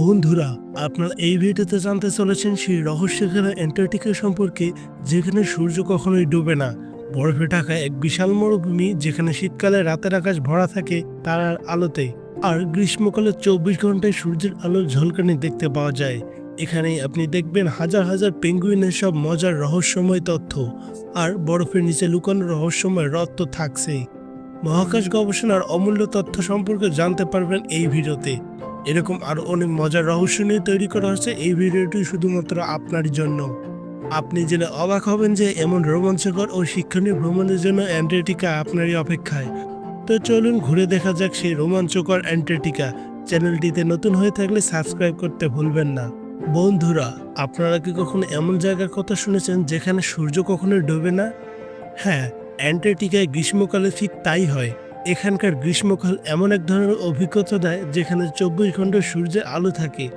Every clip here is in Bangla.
বন্ধুরা, আপনারা এই ভিডিওতে জানতে চলেছেন সেই রহস্যঘেরা অ্যান্টার্কটিকা সম্পর্কে, যেখানে সূর্য কখনোই ডুবে না। বরফে ঢাকা এক বিশাল মরুভূমি, যেখানে শীতকালে রাতের আকাশ ভরা থাকে তারার আলোতে, আর গ্রীষ্মকালে চব্বিশ ঘন্টায় সূর্যের আলোর ঝলকানি দেখতে পাওয়া যায়। এখানে আপনি দেখবেন হাজার হাজার পেঙ্গুইনের সব মজার রহস্যময় তথ্য, আর বরফের নিচে লুকানো রহস্যময় হ্রদ তো থাকছেই। মহাকাশ গবেষণার অমূল্য তথ্য সম্পর্কে জানতে পারবেন এই ভিডিওতে। এরকম আরও অনেক মজার রহস্য নিয়ে তৈরি করা হয়েছে। এই ভিডিওটি শুধুমাত্র আপনার জন্য। আপনি জেনে অবাক হবেন যে এমন রোমাঞ্চকর ও শিক্ষণীয় ভ্রমণের জন্য অ্যান্টার্কটিকা আপনারই অপেক্ষায়। তো চলুন ঘুরে দেখা যাক সেই রোমাঞ্চকর অ্যান্টার্কটিকা। চ্যানেলটিতে নতুন হয়ে থাকলে সাবস্ক্রাইব করতে ভুলবেন না। বন্ধুরা, আপনারা কি কখনো এমন জায়গার কথা শুনেছেন যেখানে সূর্য কখনো ডোবে না? হ্যাঁ অ্যান্টার্কটিকায় গ্রীষ্মকালে ঠিক তাই হয়। এখানকার গ্রীষ্মকাল এমন এক ধরনের অভিজ্ঞতা দেয় যেখানে চব্বিশ ঘণ্টা সূর্যের আলো থাকে।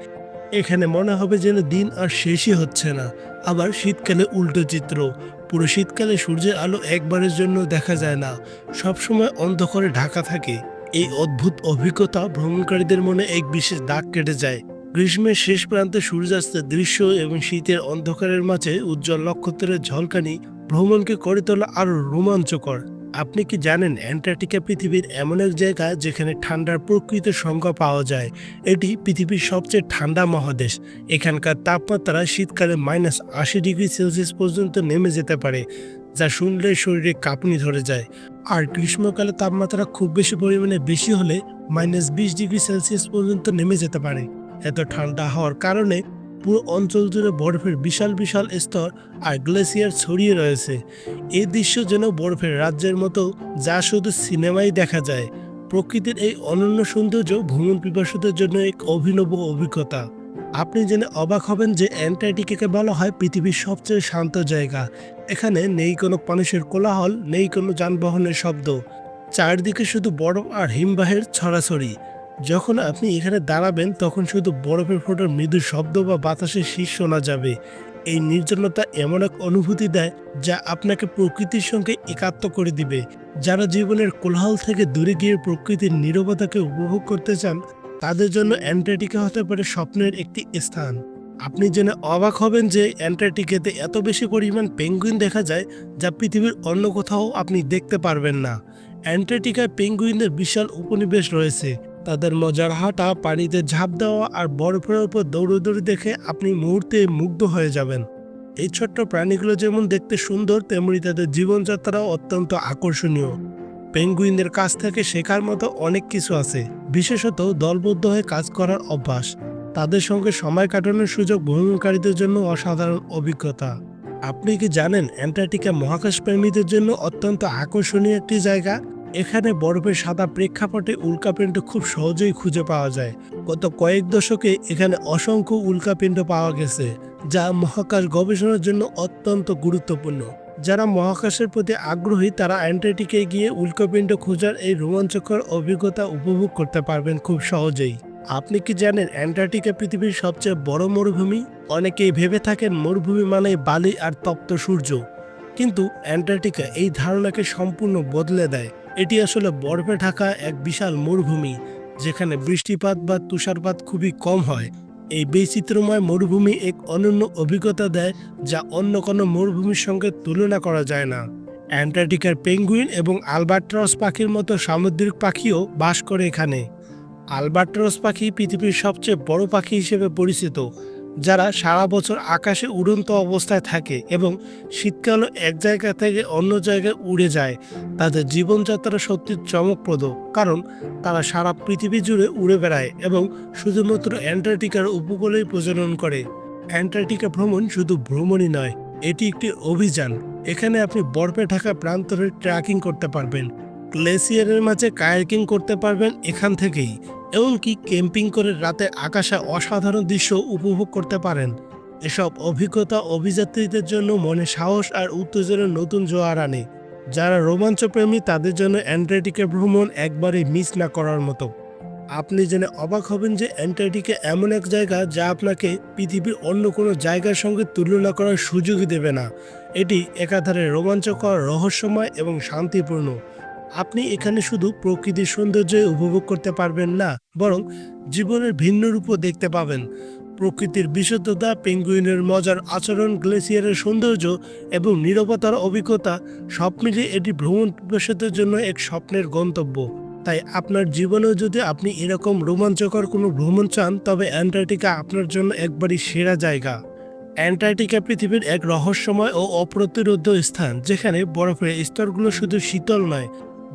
এখানে মনে হবে যেন দিন আর শেষই হচ্ছে না। আবার শীতকালে উল্টো চিত্র। পুরো শীতকালে সূর্যের আলো একবারের জন্য দেখা যায় না। সবসময় অন্ধকারে ঢাকা থাকে। এই অদ্ভুত অভিজ্ঞতা ভ্রমণকারীদের মনে এক বিশেষ দাগ কেটে যায়। গ্রীষ্মের শেষ প্রান্তে সূর্যাস্তের দৃশ্য এবং শীতের অন্ধকারের মাঝে উজ্জ্বল নক্ষত্রের ঝলকানি ভ্রমণকে করে তোলা আরও রোমাঞ্চকর। আপনি কি জানেন অ্যান্টার্কটিকা পৃথিবীর এমন এক জায়গা যেখানে ঠান্ডার প্রকৃত সংখ্যা পাওয়া যায়? এটি পৃথিবীর সবচেয়ে ঠান্ডা মহাদেশ। এখানকার তাপমাত্রা শীতকালে মাইনাস আশি ডিগ্রি সেলসিয়াস পর্যন্ত নেমে যেতে পারে, যা শুনলে শরীরে কাঁপুনি ধরে যায়। আর গ্রীষ্মকালে তাপমাত্রা খুব বেশি পরিমাণে বেশি হলে মাইনাস বিশ ডিগ্রি সেলসিয়াস পর্যন্ত নেমে যেতে পারে। এত ঠান্ডা হওয়ার কারণে পুরো অঞ্চল জুড়ে বরফের বিশাল বিশাল স্তর আর গ্লেসিয়ার ছড়িয়ে রয়েছে। এই দৃশ্য যেন বরফের রাজ্যের মতো, যা শুধু সিনেমায় দেখা যায়। প্রকৃতির এই অনন্য সৌন্দর্য ভ্রমণ পিপাসুদের জন্য এক অভিনব অভিজ্ঞতা। আপনি জেনে অবাক হবেন যে অ্যান্টার্কটিকাকে বলা হয় পৃথিবীর সবচেয়ে শান্ত জায়গা। এখানে নেই কোনো মানুষের কোলাহল, নেই কোনো যানবাহনের শব্দ। চারদিকে শুধু বরফ আর হিমবাহের ছড়াছড়ি। যখন আপনি এখানে দাঁড়াবেন, তখন শুধু বরফের ফোটার মৃদু শব্দ বা বাতাসের শীষ শোনা যাবে। এই নির্জনতা এমন এক অনুভূতি দেয়, যা আপনাকে প্রকৃতির সঙ্গে একাত্ম করে দিবে। যারা জীবনের কোলাহল থেকে দূরে গিয়ে প্রকৃতির নীরবতাকে উপভোগ করতে চান, তাদের জন্য অ্যান্টার্কটিকা হতে পারে স্বপ্নের একটি স্থান। আপনি জেনে অবাক হবেন যে অ্যান্টার্কটিকাতে এত বেশি পরিমাণ পেঙ্গুইন দেখা যায়, যা পৃথিবীর অন্য কোথাও আপনি দেখতে পারবেন না। অ্যান্টার্কটিকায় পেঙ্গুইনদের বিশাল উপনিবেশ রয়েছে। তাদের মজার হাঁটা, পানিতে ঝাঁপ দেওয়া আর বরফের উপর দৌড়দৌড়ি দেখে আপনি মুহূর্তে মুগ্ধ হয়ে যাবেন। এই ছোট্ট প্রাণীগুলো যেমন দেখতে সুন্দর, তেমনি তাদের জীবনযাত্রাও অত্যন্ত আকর্ষণীয়। পেঙ্গুইনদের কাছ থেকে শেখার মতো অনেক কিছু আছে। বিশেষত দলবদ্ধ হয়ে কাজ করার অভ্যাস। তাদের সঙ্গে সময় কাটানোর সুযোগ ভ্রমণকারীদের জন্য অসাধারণ অভিজ্ঞতা। আপনি কি জানেন, অ্যান্টার্কটিকা মহাকাশ প্রেমীদের জন্য অত্যন্ত আকর্ষণীয় একটি জায়গা? এখানে বরফের সাদা প্রেক্ষাপটে উল্কাপিণ্ড খুব সহজেই খুঁজে পাওয়া যায়। গত কয়েক দশকে এখানে অসংখ্য উল্কাপিণ্ড পাওয়া গেছে, যা মহাকাশ গবেষণার জন্য অত্যন্ত গুরুত্বপূর্ণ। যারা মহাকাশের প্রতি আগ্রহী, তারা অ্যান্টার্কটিকায় গিয়ে উল্কাপিণ্ড খোঁজার এই রোমাঞ্চকর অভিজ্ঞতা উপভোগ করতে পারবেন খুব সহজেই। আপনি কি জানেন অ্যান্টার্কটিকা পৃথিবীর সবচেয়ে বড় মরুভূমি? অনেকেই ভেবে থাকেন মরুভূমি মানে বালি আর তপ্ত সূর্য। কিন্তু অ্যান্টার্কটিকা এই ধারণাকে সম্পূর্ণ বদলে দেয়। এটি আসলে বরফে ঢাকা এক বিশাল মরুভূমি, যেখানে বৃষ্টিপাত বা তুষারপাত খুবই কম হয়। এই বৈচিত্র্যময় মরুভূমি এক অনন্য অভিজ্ঞতা দেয়, যা অন্য কোনো মরুভূমির সঙ্গে তুলনা করা যায় না। অ্যান্টার্কটিকার পেঙ্গুইন এবং আলবাট্রস পাখির মতো সামুদ্রিক পাখিও বাস করে এখানে। আলবাট্রস পাখি পৃথিবীর সবচেয়ে বড় পাখি হিসেবে পরিচিত। যারা সারা বছর আকাশে উড়ন্ত অবস্থায় থাকে এবং শীতকালে এক জায়গা থেকে অন্য জায়গায় উড়ে যায়, তাদের জীবনযাত্রা সত্যি চমকপ্রদ, কারণ তারা সারা পৃথিবী জুড়ে উড়ে বেড়ায় এবং শুধুমাত্র অ্যান্টার্কটিকার উপকূলেই প্রজনন করে। অ্যান্টার্কটিকা ভ্রমণ শুধু ভ্রমণই নয়, এটি একটি অভিযান। এখানে আপনি বরফে ঢাকা প্রান্তরে ট্র্যাকিং করতে পারবেন, গ্লেসিয়ারের মাঝে কায়াকিং করতে পারবেন এখান থেকেই। এমনকি ক্যাম্পিং করে রাতে আকাশে অসাধারণ দৃশ্য উপভোগ করতে পারেন। এসব অভিজ্ঞতা অভিযাত্রীদের জন্য মনে সাহস আর উত্তেজনার নতুন জোয়ার আনে, যারা রোমাঞ্চপ্রেমী তাদের জন্য অ্যান্টার্কটিকা ভ্রমণ একবারে মিস না করার মতো। আপনি জেনে অবাক হবেন যে অ্যান্টার্কটিকা এমন এক জায়গা যা আপনাকে পৃথিবীর অন্য কোনো জায়গার সঙ্গে তুলনা করার সুযোগই দেবে না। এটি একাধারে রোমাঞ্চকর, রহস্যময় এবং শান্তিপূর্ণ। আপনি এখানে শুধু প্রকৃতির সৌন্দর্য উপভোগ করতে পারবেন না, বরং জীবনের ভিন্ন রূপও দেখতে পাবেন। প্রকৃতির বিশুদ্ধতা, পেঙ্গুইনের মজার আচরণ, গ্লেসিয়ারের সৌন্দর্য এবং নিরবতার অভিজ্ঞতা সব মিলিয়ে এটি ভ্রমণ পিপাসুদের জন্য এক স্বপ্নের গন্তব্য। তাই আপনার জীবনেও যদি আপনি এরকম রোমাঞ্চকর কোনো ভ্রমণ চান, তবে অ্যান্টার্কটিকা আপনার জন্য একবারই সেরা জায়গা। অ্যান্টার্কটিকা পৃথিবীর এক রহস্যময় ও অপ্রতিরোধ স্থান, যেখানে বরফের স্তরগুলো শুধু শীতল নয়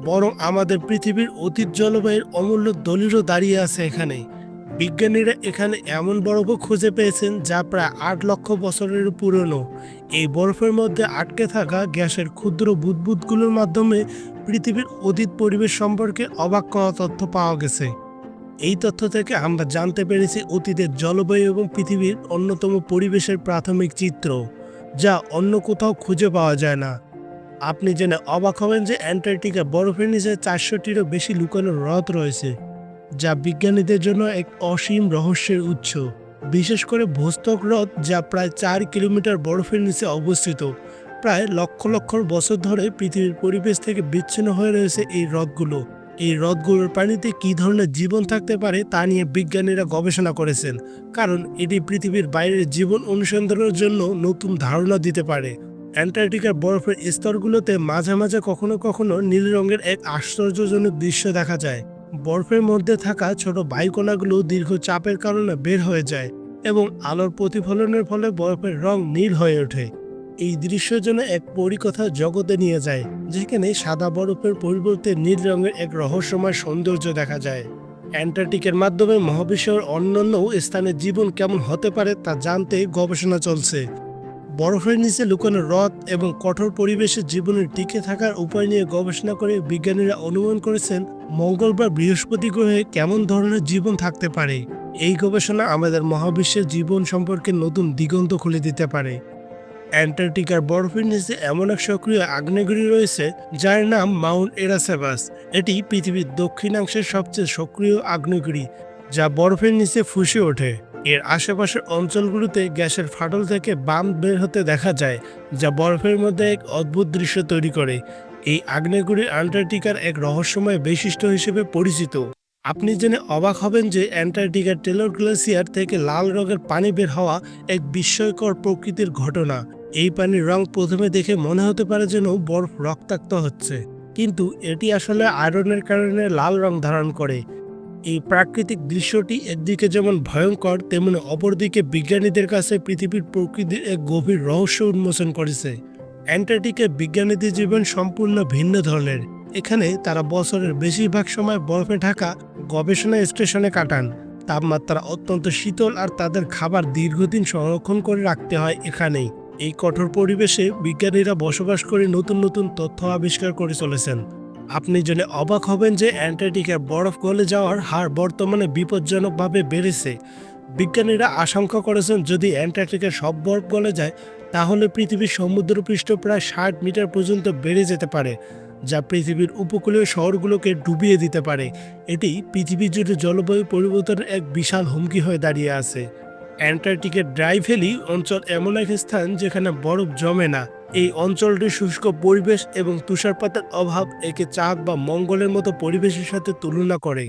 বরং আমাদের পৃথিবীর অতীত জলবায়ুর অমূল্য দলিলও দাঁড়িয়ে আছে এখানে। বিজ্ঞানীরা এখানে এমন বরফও খুঁজে পেয়েছেন যা প্রায় আট লক্ষ বছরের পুরনো। এই বরফের মধ্যে আটকে থাকা গ্যাসের ক্ষুদ্র বুদবুদগুলোর মাধ্যমে পৃথিবীর অতীত পরিবেশ সম্পর্কে অবাক করা তথ্য পাওয়া গেছে। এই তথ্য থেকে আমরা জানতে পেরেছি অতীতের জলবায়ু এবং পৃথিবীর অন্যতম পরিবেশের প্রাথমিক চিত্র, যা অন্য কোথাও খুঁজে পাওয়া যায় না। আপনি জেনে অবাক হবেন যে অ্যান্টার্কটিকা বরফের নিচে চারশোটিরও বেশি লুকানো হ্রদ রয়েছে, যা বিজ্ঞানীদের জন্য এক অসীম রহস্যের উৎস। বিশেষ করে ভোস্তক হ্রদ, যা প্রায় চার কিলোমিটার বরফের নিচে অবস্থিত। প্রায় লক্ষ লক্ষ বছর ধরে পৃথিবীর পরিবেশ থেকে বিচ্ছিন্ন হয়ে রয়েছে এই হ্রদগুলো। এই হ্রদগুলোর পানিতে কী ধরনের জীবন থাকতে পারে তা নিয়ে বিজ্ঞানীরা গবেষণা করেছেন, কারণ এটি পৃথিবীর বাইরের জীবন অনুসন্ধানের জন্য নতুন ধারণা দিতে পারে। অ্যান্টার্কটিকার বরফের স্তরগুলোতে মাঝে মাঝে কখনো কখনো নীল রঙের এক আশ্চর্যজনক দৃশ্য দেখা যায়। বরফের মধ্যে থাকা ছোট বায়ুকণাগুলো দীর্ঘ চাপের কারণে বের হয়ে যায় এবং আলোর প্রতিফলনের ফলে বরফের রং নীল হয়ে ওঠে। এই দৃশ্য যেন এক পরিকথা জগতে নিয়ে যায়, যেখানে সাদা বরফের পরিবর্তে নীল রঙের এক রহস্যময় সৌন্দর্য দেখা যায়। অ্যান্টার্কটিকের মাধ্যমে মহাবিশ্বের অন্যান্য স্থানে জীবন কেমন হতে পারে তা জানতে গবেষণা চলছে। বরফের নিচে লুকানো হ্রদ এবং কঠোর পরিবেশে জীবনের টিকে থাকার উপায় নিয়ে গবেষণা করে বিজ্ঞানীরা অনুমান করেছেন মঙ্গল বা বৃহস্পতি গ্রহে কেমন ধরনের জীবন থাকতে পারে? এই গবেষণা আমাদের মহাবিশ্বের জীবন সম্পর্কে নতুন দিগন্ত খুলে দিতে পারে। অ্যান্টার্কটিকার বরফের নিচে এমন এক সক্রিয় আগ্নেয়গিরি রয়েছে, যার নাম মাউন্ট এরাসেবাস এটি পৃথিবীর দক্ষিণাংশের সবচেয়ে সক্রিয় আগ্নেয়গিরি, যা বরফের নিচে ফুসে ওঠে। এর আশেপাশের অঞ্চলগুলোতে গ্যাসের ফাটল থেকে বাম বের হতে দেখা যায়, যা বরফের মধ্যে এক অদ্ভুত দৃশ্য তৈরি করে। এই আগ্নেয়গিরি আন্টার্কটিকার এক রহস্যময় বৈশিষ্ট্য হিসেবে পরিচিত। আপনি জেনে অবাক হবেন যে অ্যান্টার্কটিকার টেলর গ্লেসিয়ার থেকে লাল রঙের পানি বের হওয়া এক বিস্ময়কর প্রকৃতির ঘটনা। এই পানির রং প্রথমে দেখে মনে হতে পারে যেন বরফ রক্তাক্ত হচ্ছে। কিন্তু এটি আসলে আয়রনের কারণে লাল রং ধারণ করে। এই প্রাকৃতিক দৃশ্যটি একদিকে যেমন ভয়ঙ্কর, তেমনি অপরদিকে বিজ্ঞানীদের কাছে পৃথিবীর প্রকৃতির এক গভীর রহস্য উন্মোচন করেছে। অ্যান্টার্কটিকের বিজ্ঞানীদের জীবন সম্পূর্ণ ভিন্ন ধরনের। এখানে তারা বছরের বেশিরভাগ সময় বরফে ঢাকা গবেষণা স্টেশনে কাটান। তাপমাত্রা অত্যন্ত শীতল আর তাদের খাবার দীর্ঘদিন সংরক্ষণ করে রাখতে হয় এখানেই। এই কঠোর পরিবেশে বিজ্ঞানীরা বসবাস করে নতুন নতুন তথ্য আবিষ্কার করে চলেছেন। আপনি জেনে অবাক হবেন যে অ্যান্টার্কটিকার বরফ গলে যাওয়ার হার বর্তমানে বিপজ্জনকভাবে বেড়েছে। বিজ্ঞানীরা আশঙ্কা করেছেন যদি অ্যান্টার্কটিকার সব বরফ গলে যায়, তাহলে পৃথিবীর সমুদ্রপৃষ্ঠ প্রায় ষাট মিটার পর্যন্ত বেড়ে যেতে পারে, যা পৃথিবীর উপকূলীয় শহরগুলোকে ডুবিয়ে দিতে পারে। এটি পৃথিবী জুড়ে জলবায়ু পরিবর্তনের এক বিশাল হুমকি হয়ে দাঁড়িয়ে আছে। অ্যান্টার্কটিকের ড্রাই ভ্যালি অঞ্চল এমন এক স্থান যেখানে বরফ জমে না। এই অঞ্চলটি শুষ্ক পরিবেশ এবং তুষারপাতের অভাব একে চাঁদ বা মঙ্গলের মতো পরিবেশের সাথে তুলনা করে।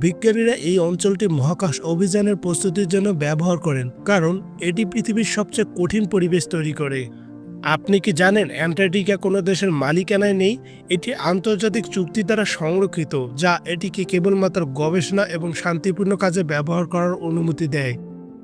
বিজ্ঞানীরা এই অঞ্চলটি মহাকাশ অভিযানের প্রস্তুতির জন্য ব্যবহার করেন, কারণ এটি পৃথিবীর সবচেয়ে কঠিন পরিবেশ তৈরি করে। আপনি কি জানেন অ্যান্টার্কটিকা কোনো দেশের মালিকানায় নেই? এটি আন্তর্জাতিক চুক্তি দ্বারা সংরক্ষিত, যা এটিকে কেবলমাত্র গবেষণা এবং শান্তিপূর্ণ কাজে ব্যবহার করার অনুমতি দেয়।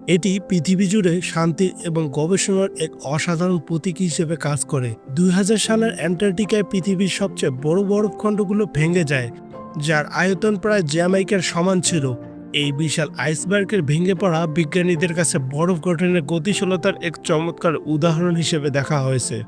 এটি পৃথিবী জুড়ে শান্তি এবং গবেষণার এক অসাধারণ প্রতীক হিসেবে কাজ করে। দুই হাজার সালের অ্যান্টার্কটিকায় পৃথিবীর সবচেয়ে বড় বরফখণ্ডগুলো ভেঙে যায়, যার আয়তন প্রায় জ্যামাইকার সমান ছিল। এই বিশাল আইসবার্গের ভেঙে পড়া বিজ্ঞানীদের কাছে বরফ গঠনের গতিশীলতার এক চমৎকার উদাহরণ হিসেবে দেখা হয়েছে।